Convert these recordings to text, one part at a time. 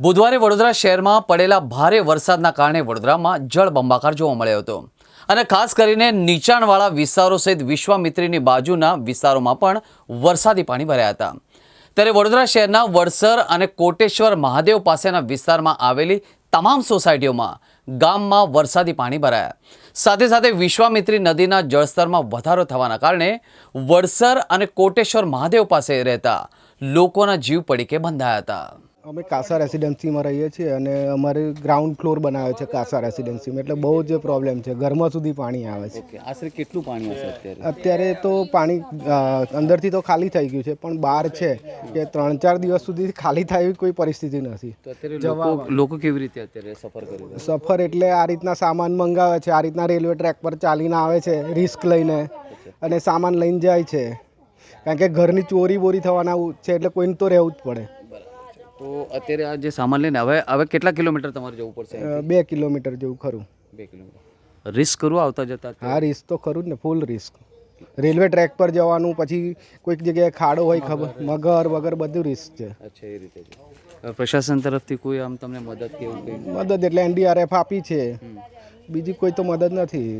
બુધવારે વડોદરા શહેરમાં પડેલા ભારે વરસાદના કારણે વડોદરામાં જળબંબાકાર જોવા મળ્યો હતો. અને ખાસ કરીને નીચાણવાળા વિસ્તારો સહિત વિશ્વામિત્રીની બાજુના વિસ્તારોમાં પણ વરસાદી પાણી ભર્યા હતા. ત્યારે વડોદરા શહેરના વડસર અને કોટેશ્વર મહાદેવ પાસેના વિસ્તારમાં આવેલી તમામ સોસાયટીઓમાં ગામમાં વરસાદી પાણી ભરાયા. સાથે સાથે વિશ્વામિત્રી નદીના જળસ્તરમાં વધારો થવાના કારણે વડસર અને કોટેશ્વર મહાદેવ પાસે રહેતા લોકોના જીવ પડીકે બંધાયા હતા. અમે કાસા રેસિડેન્સીમાં રહીએ છીએ અને અમારે ગ્રાઉન્ડ ફ્લોર બનાવ્યો છે કાસા રેસિડેન્સીમાં. એટલે બહુ જ પ્રોબ્લેમ છે. ઘરમાં સુધી પાણી આવે છે. આશરે કેટલું પાણી હશે અત્યારે? અત્યારે તો પાણી અંદરથી તો ખાલી થઈ ગયું છે પણ બહાર છે કે ત્રણ ચાર દિવસ સુધી ખાલી થાય એવી કોઈ પરિસ્થિતિ નથી. લોકો કેવી રીતે અત્યારે સફર કરે સફર એટલે આ રીતના સામાન મંગાવે છે આ રીતના રેલવે ટ્રેક પર ચાલીને આવે છે રિસ્ક લઈને અને સામાન લઈને જાય છે. કારણ કે ઘરની ચોરી બોરી થવાના છે એટલે કોઈને તો રહેવું જ પડે. તો અત્યારે આ જે સામાન લઈને હવે હવે કેટલા કિલોમીટર તમારે જવું પડશે બે કિલોમીટર જેવું ખરું. બે કિલોમીટર. રિસ્ક કરવું આવતા જતા? હા રિસ્ક તો ખરું જ ને ફૂલ રિસ્ક. રેલવે ટ્રેક પર જવાનું પછી કોઈક જગ્યાએ ખાડો હોય ખબર મગર વગર બધું રિસ્ક છે. અચ્છા એ રીતે છે. પ્રશાસન તરફથી કોઈ આમ તમને મદદ કેવું મદદ એટલે એનડીઆરએફ આપી છે. બીજી કોઈ તો મદદ નથી.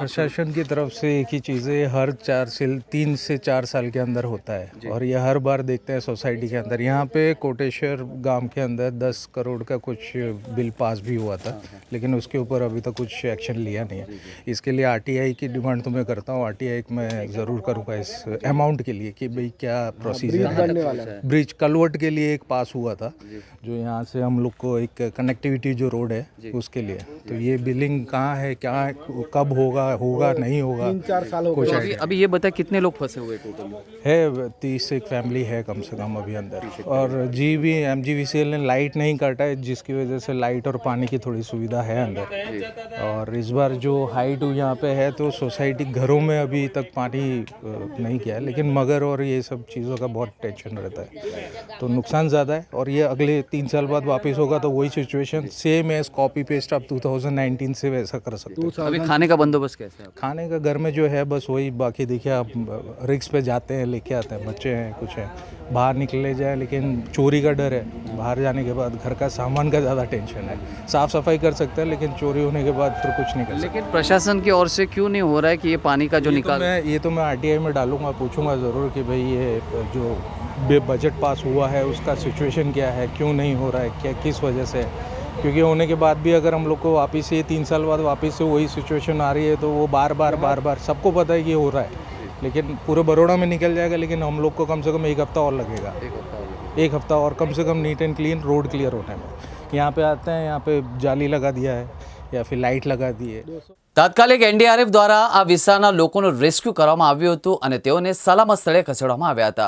प्रशासन की तरफ़ से एक ही चीज़ है हर चार से तीन से चार साल के अंदर होता है। और यह हर बार देखते हैं सोसाइटी के अंदर। यहाँ पे कोटेश्वर गाँव के अंदर दस करोड़ का कुछ बिल पास भी हुआ था लेकिन उसके ऊपर अभी तक कुछ एक्शन लिया नहीं है। इसके लिए आरटीआई की डिमांड तो मैं करता हूँ। आरटीआई मैं ज़रूर करूँगा इस अमाउंट के लिए कि भाई क्या प्रोसीजर है। ब्रिज कलवट के लिए एक पास हुआ था जो। यहाँ से हम लोग को एक कनेक्टिविटी जो रोड है उसके लिए। तो ये बिलिंग कहाँ है क्या है, कब होगा होगा नहीं होगा। तीन चार साल हो कुछ अभी अभी ये बता कितने लोग फंसे हुए टोटल है तीस एक फैमिली है कम से कम अभी अंदर। और जी भी एम ने लाइट नहीं काटा है जिसकी वजह से लाइट और पानी की थोड़ी सुविधा है अंदर। और इस बार जो हाइट यहाँ पे है तो सोसाइटी घरों में अभी तक पानी नहीं गया है। लेकिन मगर और ये सब चीज़ों का बहुत टेंशन रहता है। तो नुकसान ज़्यादा है और ये अगले तीन साल बाद वापस होगा तो वही सिचुएशन सेम है कॉपी पेस्ट आप 2019 से वैसा कर सकते हो। अभी खाने का बंदोबस्त कैसे है खाने का घर में जो है बस वही बाकी देखिए आप रिक्स पे जाते हैं लेके आते हैं बच्चे हैं कुछ है। बाहर निकले जाए लेकिन चोरी का डर है। बाहर जाने के बाद घर का सामान का ज़्यादा टेंशन है। साफ़ सफ़ाई कर सकते हैं लेकिन चोरी होने के बाद फिर कुछ नहीं कर सकते। लेकिन प्रशासन की ओर से क्यों नहीं हो रहा है कि ये पानी का जो तो निकाल मैं ये तो मैं आरटीआई में डालूँगा पूछूँगा ज़रूर कि भाई ये जो बजट पास हुआ है उसका सिचुएशन क्या है क्यों नहीं हो रहा है क्या किस वजह से? क्योंकि होने के बाद भी अगर हम लोग को वापस से तीन साल बाद वापस से वही सिचुएशन आ रही है तो वो बार बार बार बार सबको पता है कि ये हो रहा है लेकिन पूरे बड़ोड़ा में निकल जाएगा लेकिन हम लोग को कम से कम एक हफ्ता और लगेगा एक हफ्ता हो गया। एक हफ्ता और कम से कम neat and clean road clear होने में यहाँ पे आते हैं यहाँ पे जाली लगा दिया है या फिर लाइट लगा दी है તાત્કાલિક એનડીઆરએફ દ્વારા આ વિસ્તારના લોકોનું રેસ્ક્યુ કરવામાં આવ્યું હતું અને તેઓને સલામત સ્થળે ખસેડવામાં આવ્યા હતા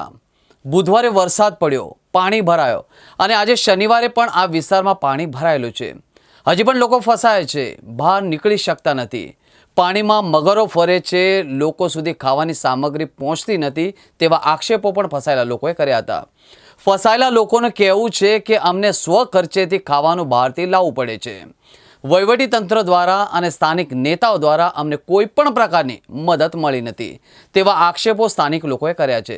બુધવારે વરસાદ પડ્યો પાણી ભરાયો. અને આજે શનિવારે પણ આ વિસ્તારમાં પાણી ભરાયેલું છે. હજી પણ લોકો ફસાય છે. બહાર નીકળી શકતા નથી. પાણીમાં મગરો ફરે છે. લોકો સુધી ખાવાની સામગ્રી પહોંચતી નથી તેવા આક્ષેપો પણ ફસાયેલા લોકોએ કર્યા હતા. ફસાયેલા લોકોનું કહેવું છે કે અમને સ્વ ખર્ચેથી ખાવાનું બહારથી લાવવું પડે છે. વહીવટી તંત્ર દ્વારા અને સ્થાનિક નેતાઓ દ્વારા અમને કોઈ પણ પ્રકારની મદદ મળી નથી, તેવા આક્ષેપો સ્થાનિક લોકોએ કર્યા છે.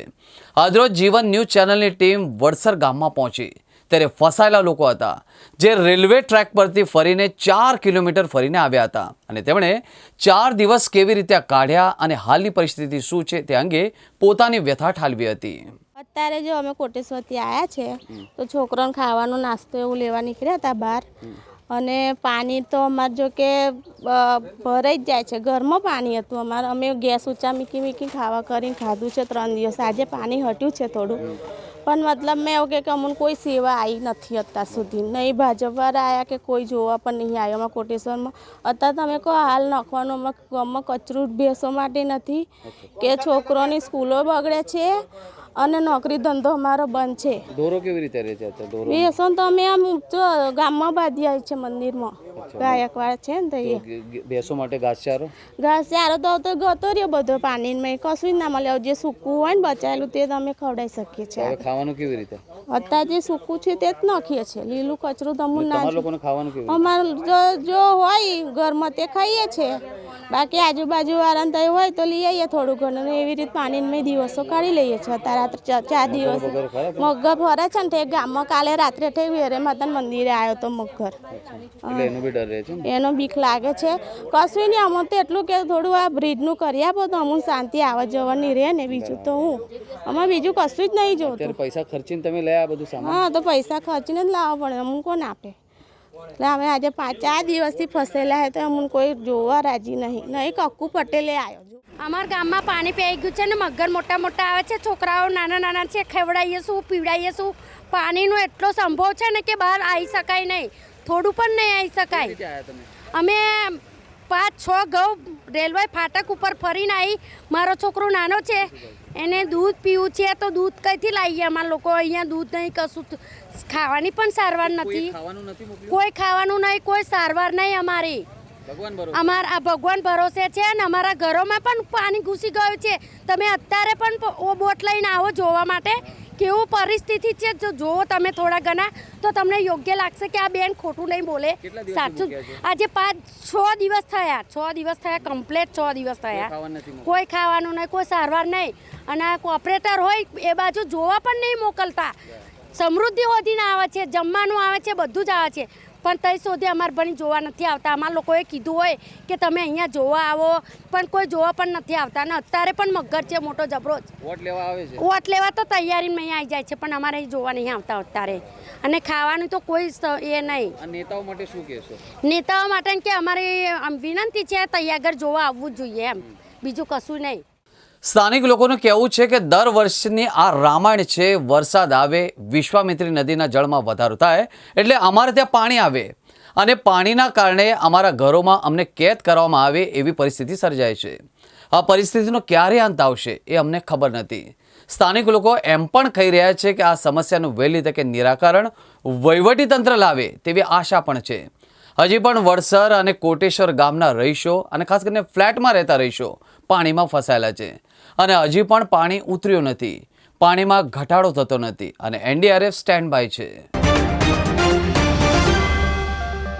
આજરોજ જીવન ન્યૂઝ ચેનલની ટીમ વડસર ગામમાં પહોંચી. ત્યારે ફસાયેલા લોકો હતા, જે રેલવે ટ્રેક પરથી ફરીને ચાર કિલોમીટર ફરીને આવ્યા હતા. અને તેમણે ચાર દિવસ કેવી રીતે કાઢ્યા અને હાલની પરિસ્થિતિ શું છે તે અંગે પોતાની વ્યથા ઠાલવી હતી. અત્યારે જો અમે કોટેશ્વરથી આવ્યા છે, તો છોકરાઓને ખાવાનો નાસ્તો એવું લેવા નીકળ્યા હતા બહાર. અને પાણી તો અમારે જો કે ભરાઈ જ જાય છે. ઘરમાં પાણી હતું અમારે. અમે ગેસ ઊંચા મીકી મીકી ખાવા કરીને ખાધું છે ત્રણ દિવસ. આજે પાણી હટ્યું છે થોડું. પણ મતલબ મેં એવું કે અમને કોઈ સેવા આવી નથી અત્યાર સુધી. નહીં ભાજપવાળા આવ્યા કે કોઈ જોવા પણ નહીં આવ્યો અમારા કોટેશ્વરમાં અત્યારે તમે કહો હાલ નાખવાનું અમારા ગામમાં કચરું ભેંસો માટે નથી. કે છોકરોની સ્કૂલો બગડે છે. અને નોકરી ધંધો અમારો બંધ છે. ઢોરો કેવી રીતે રહે છે ઢોરો દોરો? તો અમે આમ જો ગામમાં બાંધી આવી છે મંદિરમાં. ગાયકવાડ છે ને તો ભેંસો માટે ઘાસચારો ઘાસચારો તો તો ગતો રહ્યો બધો પાણીમાં કશું જ ના મળે. જે સૂકું હોય ને બચાયેલું તે અમે ખવડાવી શકીએ છીએ. ખાવાનું કેવી રીતે? અત્યારે જે સૂકું છે તે જ નાખીએ છીએ. લીલું કચરું તમું ના લોકોને ખાવાનું કેવી અમારું જો હોય ઘરમાં તે ખાઈએ છીએ. બાકી આજુબાજુ વાળાને તો હોય તો લઈ આવીએ થોડું ઘણું. એવી રીતે પાણીમાં દિવસો કાઢી લઈએ છીએ. અત્યારે ચાર ચાર- દિવસ. મગર ફરે છે ને તે ગામમાં કાલે રાત્રે તે વેરે માતા મંદિરે આવ્યો તો મગર. એનો બી ડર રહે છે એનો બીક લાગે છે. કશું નહીં અમુક તો એટલું કે થોડું આ બ્રિજનું કરી આપો તો અમુક શાંતિ આવવા જવાની રહે ને બીજું તો હું. અમે બીજું કશું જ નહીં જોતું. પૈસા ખર્ચીને તમે લઈ આ બધું હા તો પૈસા ખર્ચીને જ લાવવા પડે અમુક કોણ આપે? એટલે અમે આજે પાંચ ચાર દિવસથી ફસેલા હતા તો અમને કોઈ જોવા રાજી નહીં. નહીં કક્કુ પટેલે આવ્યો અમારા ગામમાં પાણી પી ગયું છે ને મગર મોટા મોટા આવે છે છોકરાઓ નાના નાના છે ખવડાવીએ શું પીવડાવીએ શું? પાણીનો એટલો સંભવ છે ને કે બહાર આવી શકાય નહીં. થોડું પણ નહીં આવી શકાય. અમે પાંચ છ ઘઉં રેલવે ફાટક ઉપર ફરીને આવી મારો છોકરો નાનો છે. એને દૂધ પીવું છે તો દૂધ કઈથી લાવીએ અમારા લોકો અહીંયા દૂધ નહીં કશું ખાવાની પણ સારવાર નથી. કોઈ ખાવાનું નહીં કોઈ સારવાર નહીં અમારી. અમારા આ ભગવાન ભરોસે છે ને અમારા ઘરોમાં પણ પાણી ઘૂસી ગયું છે. તમે અત્યારે પણ બોટ લઈને આવો જોવા માટે. કેવું પરિસ્થિતિ છે? જો જોવો તમે થોડા ઘણા તો તમને યોગ્ય લાગશે કે આ બેન ખોટું નહીં બોલે. સાચું આજે પાંચ છ દિવસ થયા છ દિવસ થયા કમ્પ્લેટ છ દિવસ થયા. કોઈ ખાવાનું નહીં કોઈ સારવાર નહીં. અને આ ઓપરેટર હોય એ બાજુ જોવા પણ નહીં મોકલતા. સમૃદ્ધિ હોધીને આવે છે જમવાનું આવે છે બધું જ આવે છે. પણ તઈ સુધી અમારે ભણી જોવા નથી આવતા. અમારા લોકોએ કીધું હોય કે તમે અહીંયા જોવા આવો પણ કોઈ જોવા પણ નથી આવતા. ને અત્યારે પણ મગર છે મોટો જબરો વોટ લેવા આવે છે? વોટ લેવા તો તૈયારીમાં અહીંયા આવી જાય છે પણ અમારે અહીં જોવા નહીં આવતા અત્યારે. અને ખાવાનું તો કોઈ એ નહીં. નેતાઓ માટે શું કહેશો? નેતાઓ માટે કે અમારી વિનંતી છે તૈયાર જોવા આવવું જ જોઈએ એમ. બીજું કશું નહીં. સ્થાનિક લોકોનું કહેવું છે કે દર વર્ષની આ રામાયણ છે, વરસાદ આવે, વિશ્વામિત્રી નદીના જળમાં વધારો થાય, એટલે અમારે ત્યાં પાણી આવે. અને પાણીના કારણે અમારા ઘરોમાં અમને કેદ કરવામાં આવે એવી પરિસ્થિતિ સર્જાય છે. આ પરિસ્થિતિનો ક્યારે અંત આવશે એ અમને ખબર નથી. સ્થાનિક લોકો એમ પણ કહી રહ્યા છે કે આ સમસ્યાનું વહેલી તકે નિરાકરણ વહીવટીતંત્ર લાવે તેવી આશા પણ છે. હજી પણ વડસર અને કોટેશ્વર ગામના રહીશો અને ખાસ કરીને ફ્લેટમાં રહેતા રહીશો પાણીમાં ફસાયેલા છે. અને હજી પણ પાણી ઉતર્યું નથી. પાણીમાં ઘટાડો થતો નથી અને એનડીઆરએફ સ્ટેન્ડ બાય છે.